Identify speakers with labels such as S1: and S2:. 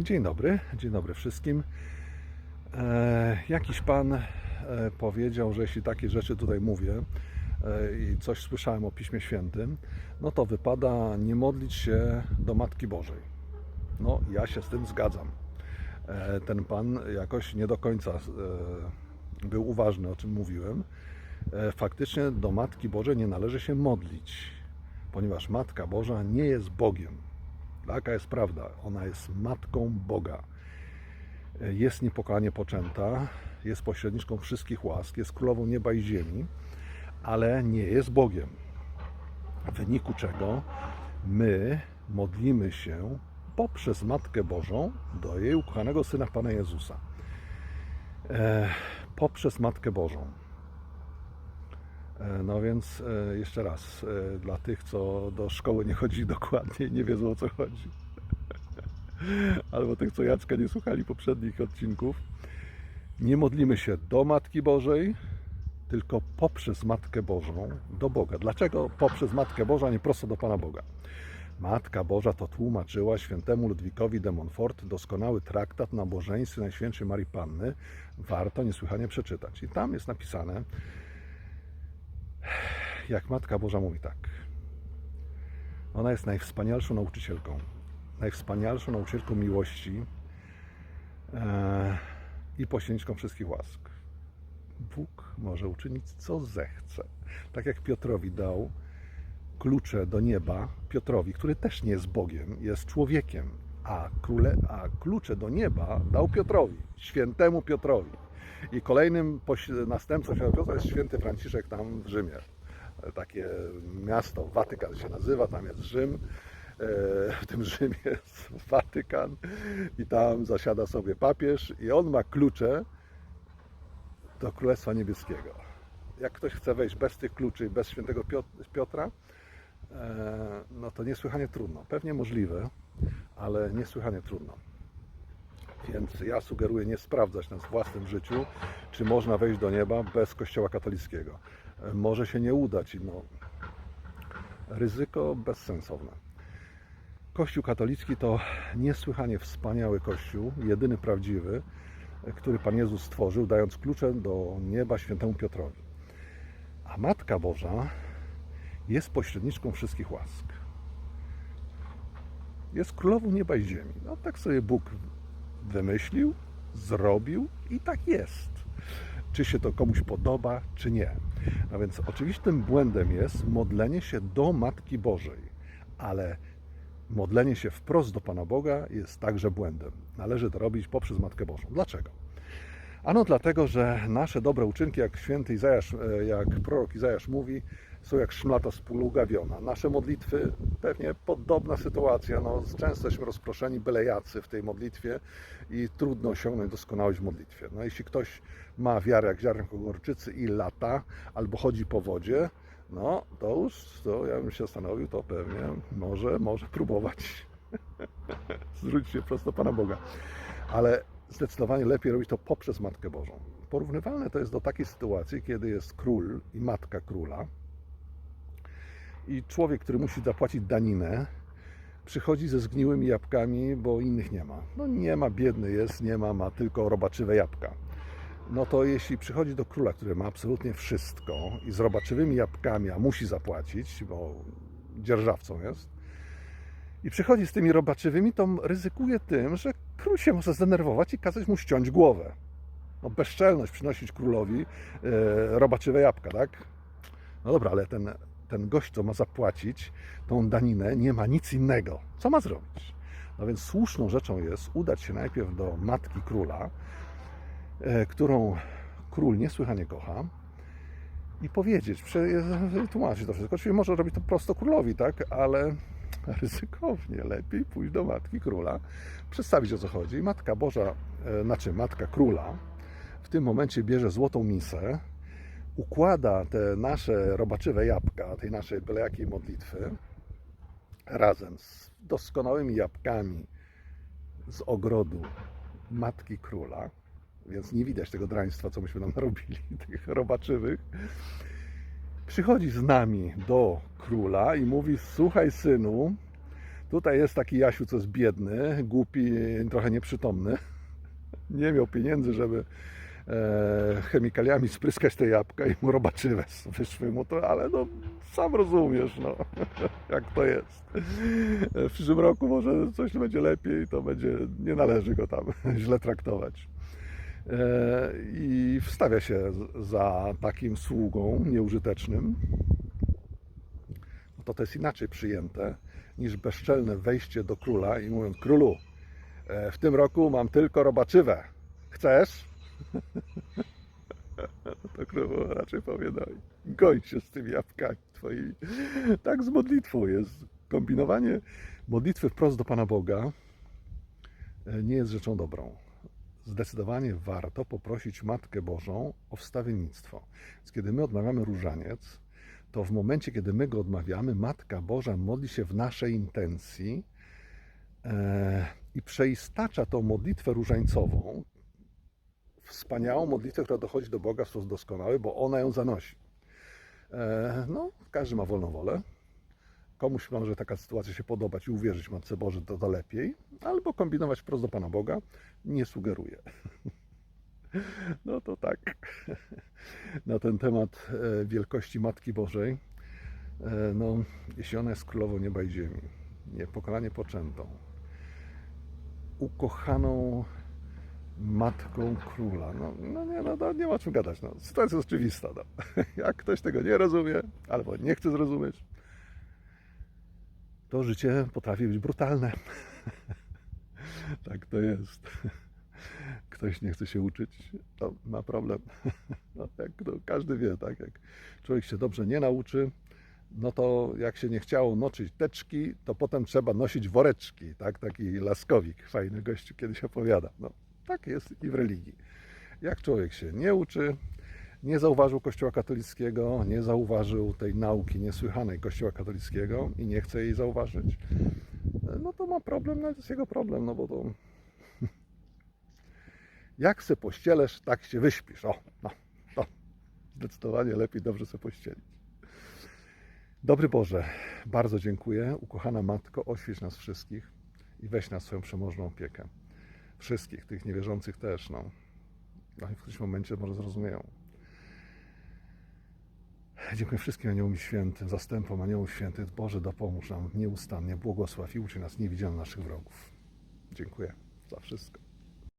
S1: Dzień dobry, dzień dobry wszystkim. E, jakiś pan e, powiedział, że jeśli takie rzeczy tutaj mówię e, i coś słyszałem o Piśmie Świętym, no to wypada nie modlić się do Matki Bożej. No, ja się z tym zgadzam. E, ten pan jakoś nie do końca e, był uważny, o czym mówiłem. E, faktycznie do Matki Bożej nie należy się modlić, ponieważ Matka Boża nie jest Bogiem. Taka jest prawda. Ona jest matką Boga. Jest niepokalanie poczęta, jest pośredniczką wszystkich łask, jest królową nieba i ziemi, ale nie jest Bogiem. W wyniku czego my modlimy się poprzez Matkę Bożą do jej ukochanego Syna Pana Jezusa. E, poprzez Matkę Bożą. E, No więc e, jeszcze raz, e, dla tych, co do szkoły nie chodzi dokładnie i nie wiedzą o co chodzi, albo tych, co Jacka nie słuchali poprzednich odcinków, nie modlimy się do Matki Bożej, tylko poprzez Matkę Bożą do Boga. Dlaczego poprzez Matkę Bożą, a nie prosto do Pana Boga? Matka Boża to tłumaczyła świętemu Ludwikowi de Montfort doskonały traktat na bożeństwie Najświętszej Marii Panny. Warto niesłychanie przeczytać. I tam jest napisane, jak Matka Boża mówi tak. Ona jest najwspanialszą nauczycielką. Najwspanialszą nauczycielką miłości e, i pośredniczką wszystkich łask. Bóg może uczynić, co zechce. Tak jak Piotrowi dał klucze do nieba, Piotrowi, który też nie jest Bogiem, jest człowiekiem, a, króle, a klucze do nieba dał Piotrowi, świętemu Piotrowi. I kolejnym następcą świętego Piotra jest święty Franciszek tam w Rzymie. Takie miasto, Watykan się nazywa, tam jest Rzym. E, W tym Rzymie jest Watykan i tam zasiada sobie papież i on ma klucze do Królestwa Niebieskiego. Jak ktoś chce wejść bez tych kluczy bez świętego Piot- Piotra, e, no to niesłychanie trudno. Pewnie możliwe, ale niesłychanie trudno. Więc ja sugeruję nie sprawdzać na własnym życiu, czy można wejść do nieba bez Kościoła katolickiego. Może się nie udać no, ryzyko bezsensowne. Kościół katolicki to niesłychanie wspaniały Kościół, jedyny prawdziwy, który Pan Jezus stworzył, dając klucze do nieba świętemu Piotrowi. A Matka Boża jest pośredniczką wszystkich łask. Jest królową nieba i ziemi. No tak sobie Bóg wymyślił, zrobił i tak jest. Czy się to komuś podoba, czy nie. No więc oczywistym błędem jest modlenie się do Matki Bożej, ale modlenie się wprost do Pana Boga jest także błędem. Należy to robić poprzez Matkę Bożą. Dlaczego? Ano dlatego, że nasze dobre uczynki, jak święty Izajasz, e, jak prorok Izajasz mówi, są jak szmlata spługawiona. Nasze modlitwy, pewnie podobna sytuacja. No, często jesteśmy rozproszeni byle jacy w tej modlitwie i trudno osiągnąć doskonałość w modlitwie. No, jeśli ktoś ma wiarę jak ziarnko gorczycy i lata, albo chodzi po wodzie, no to już, to ja bym się zastanowił, to pewnie może, może próbować zwrócić się prosto Pana Boga. Ale zdecydowanie lepiej robić to poprzez Matkę Bożą. Porównywalne to jest do takiej sytuacji, kiedy jest król i matka króla i człowiek, który musi zapłacić daninę, przychodzi ze zgniłymi jabłkami, bo innych nie ma. No nie ma, biedny jest, nie ma, ma tylko robaczywe jabłka. No to jeśli przychodzi do króla, który ma absolutnie wszystko i z robaczywymi jabłkami, a musi zapłacić, bo dzierżawcą jest, i przychodzi z tymi robaczywymi, to ryzykuje tym, że król się może zdenerwować i kazać mu ściąć głowę. No bezczelność przynosić królowi e, robaczywe jabłka, tak? No dobra, ale ten, ten gość, co ma zapłacić tą daninę, nie ma nic innego. Co ma zrobić? No więc słuszną rzeczą jest udać się najpierw do matki króla, e, którą król niesłychanie kocha, i powiedzieć, wytłumaczyć to wszystko. Oczywiście może robić to prosto królowi, tak, ale ryzykownie lepiej pójść do matki króla, przedstawić o co chodzi. Matka Boża, e, znaczy Matka Króla, w tym momencie bierze złotą misę, układa te nasze robaczywe jabłka, tej naszej byle modlitwy, razem z doskonałymi jabłkami z ogrodu Matki Króla, więc nie widać tego draństwa, co myśmy nam narobili, tych robaczywych. Przychodzi z nami do króla i mówi: Słuchaj, synu, Tutaj jest taki Jasiu, co jest biedny, głupi, trochę nieprzytomny. Nie miał pieniędzy, żeby e, chemikaliami spryskać te jabłka i mu robaczywe wyszły mu to, ale no sam rozumiesz, no, jak to jest. W przyszłym roku może coś będzie lepiej, to będzie, nie należy go tam źle traktować. E, I wstawia się za takim sługą nieużytecznym, no to to jest inaczej przyjęte niż bezczelne wejście do króla i mówiąc, królu, e, w tym roku mam tylko robaczywe. Chcesz? To król raczej powie, no goń się z tymi jabłkami twoimi. Tak z modlitwą jest. Kombinowanie modlitwy wprost do Pana Boga e, nie jest rzeczą dobrą. Zdecydowanie warto poprosić Matkę Bożą o wstawiennictwo. Więc kiedy my odmawiamy różaniec, to w momencie, kiedy my go odmawiamy, Matka Boża modli się w naszej intencji e, i przeistacza tą modlitwę różańcową, wspaniałą modlitwę, która dochodzi do Boga w sposób doskonały, bo ona ją zanosi. E, no, każdy ma wolną wolę. Komuś może taka sytuacja się podobać i uwierzyć Matce Boże, to, to lepiej, albo kombinować wprost do Pana Boga, nie sugeruję. No to tak. Na ten temat e, wielkości Matki Bożej, e, no, jeśli ona jest królową nieba i ziemi, niepokalanie poczętą, ukochaną matką króla. No, no nie, no, no, nie ma czym gadać. No. Sytuacja jest oczywista. No. Jak ktoś tego nie rozumie, albo nie chce zrozumieć, to życie potrafi być brutalne. tak to jest. Ktoś nie chce się uczyć, to ma problem. No, jak to każdy wie, tak? Jak człowiek się dobrze nie nauczy, no to jak się nie chciało nosić teczki, to potem trzeba nosić woreczki, tak? Taki laskowik, fajny gościu kiedyś opowiada. No, tak jest i w religii. Jak człowiek się nie uczy, nie zauważył Kościoła katolickiego, nie zauważył tej nauki niesłychanej Kościoła katolickiego i nie chce jej zauważyć, no to ma problem, no to jest jego problem, no bo to jak se pościelesz, tak się wyśpisz. O, no, to zdecydowanie lepiej dobrze se pościelić. Dobry Boże, bardzo dziękuję. Ukochana Matko, oświeć nas wszystkich i weź nas swoją przemożną opiekę. Wszystkich, tych niewierzących też, no. No w którymś momencie może zrozumieją. Dziękuję wszystkim aniołom świętym, zastępom aniołów świętych. Boże, dopomóż nam nieustannie, błogosław i uczy nas nie widziano naszych wrogów. Dziękuję za wszystko.